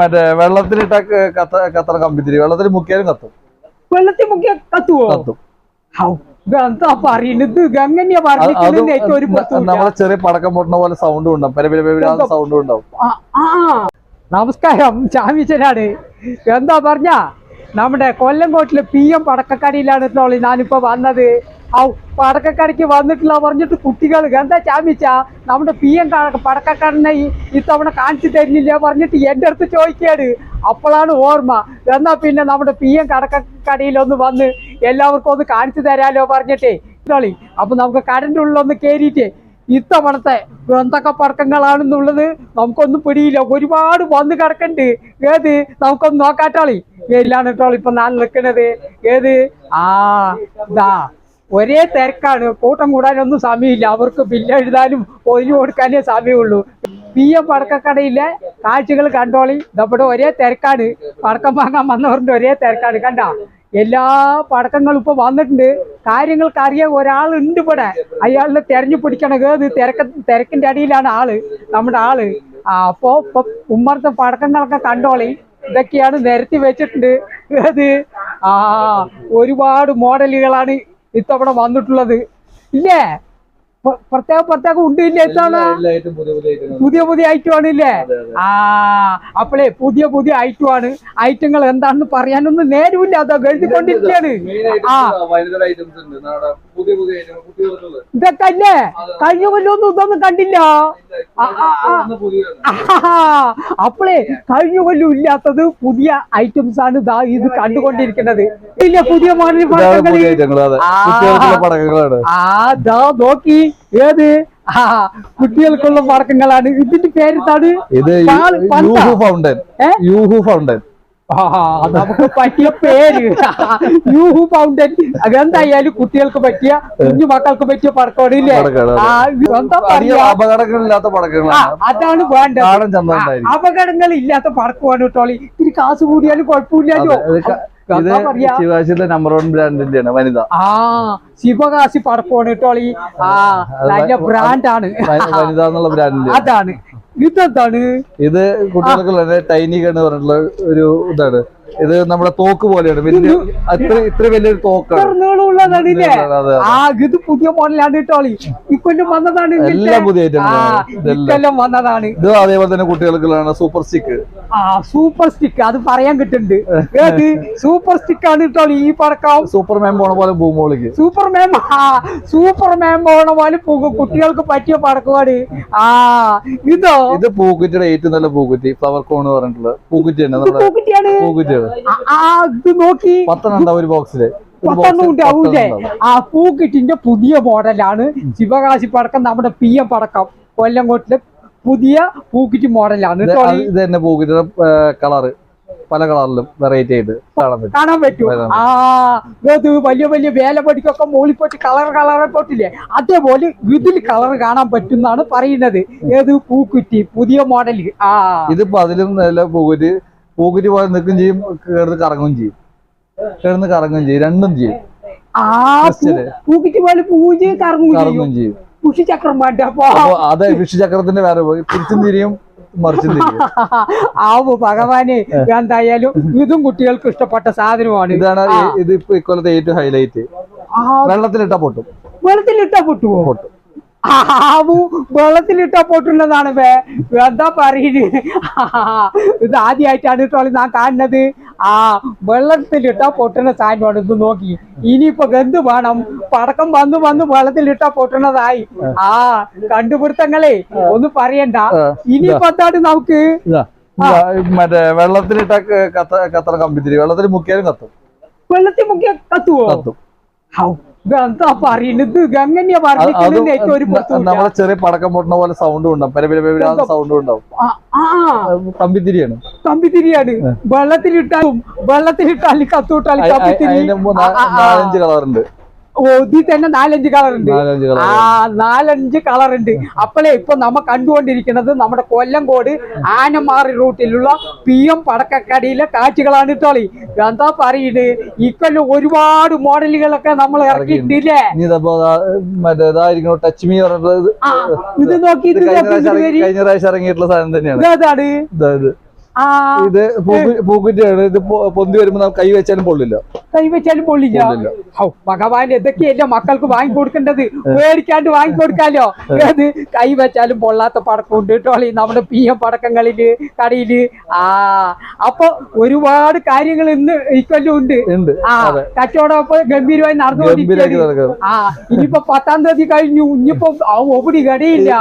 മറ്റേ വെള്ളത്തിലിട്ട കത്ത കത്തണ കമ്പിത്തിരി വെള്ളത്തിൽ മുക്കിയാലും കത്തും. വെള്ളത്തിൽ മുക്കിയ കത്തുവോ? കത്തും. നമ്മളെ ചെറിയ പടക്കം പൊട്ടുന്ന പോലെ സൗണ്ട് ഉണ്ടാവും. സൗണ്ട് ഉണ്ടാവും. നമസ്കാരം ചാമിച്ചനാണ്. എന്താ പറഞ്ഞ നമ്മുടെ കൊല്ലംകോട്ടിലെ പി എം പടക്കക്കടയിലാണ് തോളി ഞാനിപ്പോ വന്നത്. ഔ പടക്കക്കടയ്ക്ക് വന്നിട്ടില്ല പറഞ്ഞിട്ട് കുട്ടികൾ എന്താ ചാമിച്ച? നമ്മുടെ പി എം പടക്കക്കടനെ ഈ ഇത്തവണ കാണിച്ചു തരുന്നില്ല പറഞ്ഞിട്ട് എന്റെ അടുത്ത് ചോദിക്കാണ് അപ്പോഴാണ് ഓർമ്മ. എന്നാ പിന്നെ നമ്മുടെ പി എം കടക്കക്കടയിലൊന്ന് വന്ന് എല്ലാവർക്കും ഒന്ന് കാണിച്ചു തരാലോ പറഞ്ഞിട്ടേ. ഇതാളി അപ്പൊ നമുക്ക് കടന്റെ ഉള്ളിലൊന്ന് കയറിയിട്ടേ ഇത്തവണത്തെ എന്തൊക്കെ പടക്കങ്ങളാണെന്നുള്ളത് നമുക്കൊന്നും പിടിയില്ല. ഒരുപാട് വന്ന് കിടക്കണ്ട്. ഏത്? നമുക്കൊന്ന് നോക്കാട്ടാളി. എല്ലാണ് കേട്ടോ ഇപ്പൊ ഞാൻ നിൽക്കുന്നത് ഏത്? ആ ഇതാ ഒരേ തിരക്കാണ്. കൂട്ടം കൂടാനൊന്നും സമയമില്ല. അവർക്ക് ബില്ല് എഴുതാനും പൊതിഞ്ഞു കൊടുക്കാനേ സമയമുള്ളൂ. പി എം പടക്കക്കടയിലെ കാഴ്ചകൾ കണ്ടോളി. നമ്മുടെ ഒരേ തിരക്കാണ്. പടക്കം വാങ്ങാൻ വന്നവരുടെ ഒരേ തിരക്കാണ്. കണ്ട? എല്ലാ പടക്കങ്ങളും ഇപ്പൊ വന്നിട്ടുണ്ട്. കാര്യങ്ങൾക്ക് അറിയാൻ ഒരാളുണ്ട് ഇവിടെ. അയാളിനെ തെരഞ്ഞു പിടിക്കണത് ഏത് തിരക്ക തിരക്കിന്റെ അടിയിലാണ് ആൾ. നമ്മുടെ ആൾ. ആ അപ്പോ ഇപ്പൊ ഉമ്മറത്തെ പടക്കങ്ങളൊക്കെ കണ്ടോളി. ഇതൊക്കെയാണ് നിരത്തി വെച്ചിട്ടുണ്ട്. ഏത്? ആ ഒരുപാട് മോഡലുകളാണ് ഇത്തവണ വന്നിട്ടുള്ളത്. ഇല്ലേ? പ്രത്യേകം പ്രത്യേകം ഉണ്ട് ഇല്ലേ ഇത്തവണ? പുതിയ പുതിയ ഐറ്റം ആണ് ഇല്ലേ? ആ അപ്പളേ പുതിയ പുതിയ ഐറ്റം ആണ്. ഐറ്റങ്ങൾ എന്താണെന്ന് പറയാനൊന്നും നേരമില്ല അതോ എഴുതിക്കൊണ്ടിരിക്കുകയാണ് ആ. ഇതൊക്കെ അല്ലേ കഴിഞ്ഞ കൊല്ലൊന്നും ഇതൊന്നും കണ്ടില്ല. അപ്പളേ കഴിഞ്ഞ കൊല്ലം ഇല്ലാത്തത് പുതിയ ഐറ്റംസ് ആണ് ദാ ഇത് കണ്ടുകൊണ്ടിരിക്കുന്നത്. ഇല്ല പുതിയ മോഡൽ അതെ. നോക്കി. ഏത്? ആ കുട്ടികൾക്കുള്ള പടക്കങ്ങളാണ്. ഇതിന്റെ ഇത് പന്ത. യൂഹു ഫൗണ്ടൻ. യൂഹു ഫൗണ്ടൻ. നമുക്ക് പറ്റിയ പേര്. യൂഹു ഫൗണ്ടൻ. അതെന്തായാലും കുട്ടികൾക്ക് പറ്റിയ കുഞ്ഞു മക്കൾക്ക് പറ്റിയ പടക്കമാണ് ഇല്ലേ അപകടങ്ങളില്ലാത്ത പടക്കങ്ങളാണ്. അതാണ് വേണ്ടത്. അപകടങ്ങൾ ഇല്ലാത്ത പടക്കമാണ് കേട്ടോളി ഇത്തിരി കാശ് കൂടിയാലും കുഴപ്പമില്ലല്ലോ. ഇത് ശിവാശിയുടെ നമ്പർ വൺ ബ്രാൻഡിന്റെയാണ് വനിത. ആ ശിവകാശി പടപ്പോണിട്ടോളി ആ നല്ല ബ്രാൻഡാണ് വനിത എന്നുള്ള ബ്രാൻഡിന്റെ അതാണ്. ഇതെന്താണ്? ഇത് കുട്ടികൾക്കുള്ള ടൈനി എന്ന് പറഞ്ഞിട്ടുള്ള ഒരു ഇതാണ്. ഇത് നമ്മുടെ തോക്ക് പോലെയാണ് വലിയ അത്ര ഇത്ര വലിയൊരു തോക്കാണ്. ഇത് പുതിയ മോഡലാണ് കേട്ടോളി ഇക്കൊല്ലം വന്നതാണ് എല്ലാം പുതിയ വന്നതാണ്. ഇത് അതേപോലെ തന്നെ കുട്ടികൾക്കുള്ളതാണ് സൂപ്പർ സ്റ്റിക്ക് ആ സൂപ്പർ സ്റ്റിക്ക് അത് പറയാൻ കിട്ടുന്നുണ്ട്. ഏത്? സൂപ്പർ സ്റ്റിക്ക് ആണ് കേട്ടോളി ഈ പടക്കം. സൂപ്പർമാൻ പോണ പോലെ ഭൂമോളിക്ക്. സൂപ്പർമാൻ സൂപ്പർമാൻ പോണ പോലെ കുട്ടികൾക്ക് പറ്റിയ പടക്കമാണ്. ആ ഇതോ? ഇത് പൂക്കുറ്റിയുടെ ഏറ്റവും നല്ല പൂക്കുറ്റി. ഫ്ലവർ കോൺ പറഞ്ഞിട്ടുള്ളത് പൂക്കുറ്റി തന്നെ പൂക്കുറ്റിയാണ്. ആ ഇത് നോക്കി. പത്തെണ്ണം ഒരു ബോക്സിൽ ഒരു പത്തെണ്ണം box- ഉണ്ടാവൂലേ ആ പൂക്കിറ്റിന്റെ പുതിയ മോഡലാണ്. ശിവകാശി പടക്കം നമ്മുടെ പി എം പടക്കം. കൊല്ലംകോട്ടിലെ പുതിയ പൂക്കിറ്റ് മോഡലാണ്. ഇത് തന്നെ പൂക്കിറ്റ് കളറ്. പല കളറിലും വെറൈറ്റി ആയിട്ട് കാണാൻ പറ്റും. ആ ഇത് വലിയ വലിയ വേലപ്പടിക്കൊക്കെ മുകളിൽ പോയിട്ട് കളർ കളറെ പൊട്ടില്ലേ? അതേപോലെ ഇതിൽ കളർ കാണാൻ പറ്റും എന്നാണ് പറയുന്നത്. ഏത് പൂക്കുറ്റി? പുതിയ മോഡൽ ആ. ഇതിപ്പോ അതിലും നല്ല പൂക്കുറ്റി പൂക്കുറ്റി പോലെ നിൽക്കുകയും ചെയ്യും കേർന്ന് കറങ്ങുകയും ചെയ്യും. കേർന്ന് കറങ്ങുകയും ചെയ്യും രണ്ടും ചെയ്യും. പൂക്കുറ്റി പോലെ പൂജ കറങ്ങുകയും ചെയ്യും. അതെ വിഷുചക്രത്തിന്റെ വേറെ തിരിച്ചും തിരിയും മറിച്ചും തിരിയും. ആവു ഭഗവാനെ എന്തായാലും ഇതും കുട്ടികൾക്ക് ഇഷ്ടപ്പെട്ട സാധനമാണ്. ഇതാണ് ഇത് ഇപ്പൊ ഇക്കൊല്ലത്തെ ഏറ്റവും ഹൈലൈറ്റ് വെള്ളത്തിലിട്ട പൊട്ടും. വെള്ളത്തിലിട്ട പൊട്ടുമോ പൊട്ടും. ആവു വെള്ളത്തിലിട്ട പോട്ടുള്ളതാണ് വേ എന്താ പറയുന്നത് ഇത് ആദ്യമായിട്ടാണ് കേട്ടോ ഞാൻ കാണുന്നത്. ആ വെള്ളത്തിലിട്ട പൊട്ടുന്ന സാധനമാണ്. ഇത് നോക്കി. ഇനിയിപ്പോ എന്ത് വേണം? പടക്കം വന്നു വന്ന് വെള്ളത്തിലിട്ട പൊട്ടുന്നതായി. ആ കണ്ടുപിടുത്തങ്ങളെ ഒന്ന് പറയണ്ട. ഇനിയിപ്പോ എന്താണ് നമുക്ക്? മറ്റേ വെള്ളത്തിലിട്ട ക- കത്ത കത്തണ കമ്പിത്തിരി. വെള്ളത്തിൽ മുക്കിയാലും കത്തും. വെള്ളത്തിൽ മുക്കിയ കത്തുവോ? കത്തും. പറയുന്നത്. നമ്മളെ ചെറിയ പടക്കം പൊട്ടുന്ന പോലെ സൗണ്ട് ഉണ്ടാവും. സൗണ്ട് ഉണ്ടാവും. കമ്പിത്തിരിയാണ് കമ്പിത്തിരിയാണ് വെള്ളത്തിലിട്ടാലും വെള്ളത്തിലിട്ടാലും കത്തൂട്ടാലും കമ്പിത്തിരി. നാലഞ്ച് കളറുണ്ട്. ഇതിൽ തന്നെ നാലഞ്ച് കളർ ഉണ്ട്. ആ നാലഞ്ച് കളർ ഉണ്ട്. അപ്പോഴേ ഇപ്പൊ നമ്മ കണ്ടുകൊണ്ടിരിക്കുന്നത് നമ്മുടെ കൊല്ലംകോട് ആനമാറി റൂട്ടിലുള്ള പി എം പടക്കക്കടിയിലെ കാഴ്ചകളാണ് കേട്ടോളി എന്താ പറയുന്നത് ഇക്കൊല്ലം ഒരുപാട് മോഡലുകളൊക്കെ നമ്മൾ ഇറക്കിയിട്ടില്ലേ ടച്ച് മീ ഇത് നോക്കി കഴിഞ്ഞ പ്രാവശ്യം ഇറങ്ങിയിട്ടുള്ള സാധനം തന്നെയാണ്. ഇതാ പൂക്കുറ്റിയാണ്. ഇത് പൊന്തി വരുമ്പോ കൈ വെച്ചാലും പൊള്ളില്ല. കൈവച്ചാലും പൊള്ളില്ല. പൊള്ളില്ല. ഭഗവാൻ എന്തൊക്കെയല്ല മക്കൾക്ക് വാങ്ങി കൊടുക്കേണ്ടത്? പേടിക്കാണ്ട് വാങ്ങി കൊടുക്കാലോ? ഏത്? കൈ വെച്ചാലും പൊള്ളാത്ത പടക്കം ഉണ്ട് കേട്ടോളി നമ്മുടെ പി എം പടക്കങ്ങളിൽ കടയിൽ. ആ അപ്പൊ ഒരുപാട് കാര്യങ്ങൾ ഇന്ന് ഇക്കൊല്ലം ഉണ്ട്. ആ കച്ചവടം അപ്പൊ ഗംഭീരമായി നടന്നുകൊണ്ടിരിക്കുന്നത് ആ ഇനിയിപ്പോ പത്താം തീയതി കഴിഞ്ഞു. ഇനിയിപ്പോ ആ ഒപ്പിടി കടയില്ല.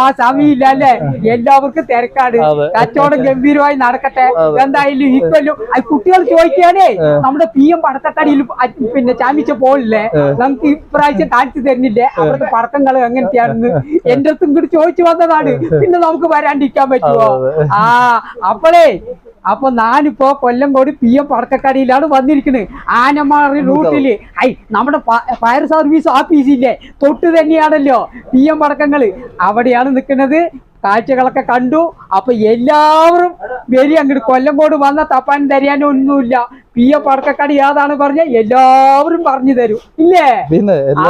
ആ സമയമില്ല അല്ലേ? എല്ലാവർക്കും തിരക്കാണ്. കച്ചവടം കച്ചവടം ഗംഭീരമായി നടക്കട്ടെ. എന്തായാലും ഇക്കൊല്ലും കുട്ടികൾ ചോദിക്കാനേ നമ്മുടെ പി എം പടത്തട്ടടിയിൽ പിന്നെ ചാമിച്ച പോലില്ലേ നമുക്ക് ഇപ്രാവശ്യം കാണിച്ചു തരുന്നില്ലേ? അവിടുത്തെ പടക്കങ്ങൾ എങ്ങനത്തെയാണെന്ന് എന്റെ അടുത്തും കൂടി ചോദിച്ചു വന്നതാണ്. പിന്നെ നമുക്ക് വരാണ്ടിരിക്കാൻ പറ്റുമോ? ആ അപ്പോഴേ അപ്പൊ ഞാനിപ്പോ കൊല്ലംകോട് പി എം പടക്കക്കടയിലാണ് വന്നിരിക്കുന്നത് ആനമാറി റൂട്ടിൽ. ഐ നമ്മുടെ ഫയർ സർവീസ് ഓഫീസില്ലേ? തൊട്ട് തന്നെയാണല്ലോ പി എം പടക്കങ്ങൾ. അവിടെയാണ് നിൽക്കുന്നത്. കാഴ്ചകളൊക്കെ കണ്ടു. അപ്പൊ എല്ലാവരും വരി അങ്ങോട്ട് കൊല്ലംകോട് വന്ന തപ്പാൻ തരാനൊന്നുമില്ല പി എ പടക്കക്കടി ഏതാണ് പറഞ്ഞ എല്ലാവരും പറഞ്ഞു തരും. ഇല്ലേ? ആ.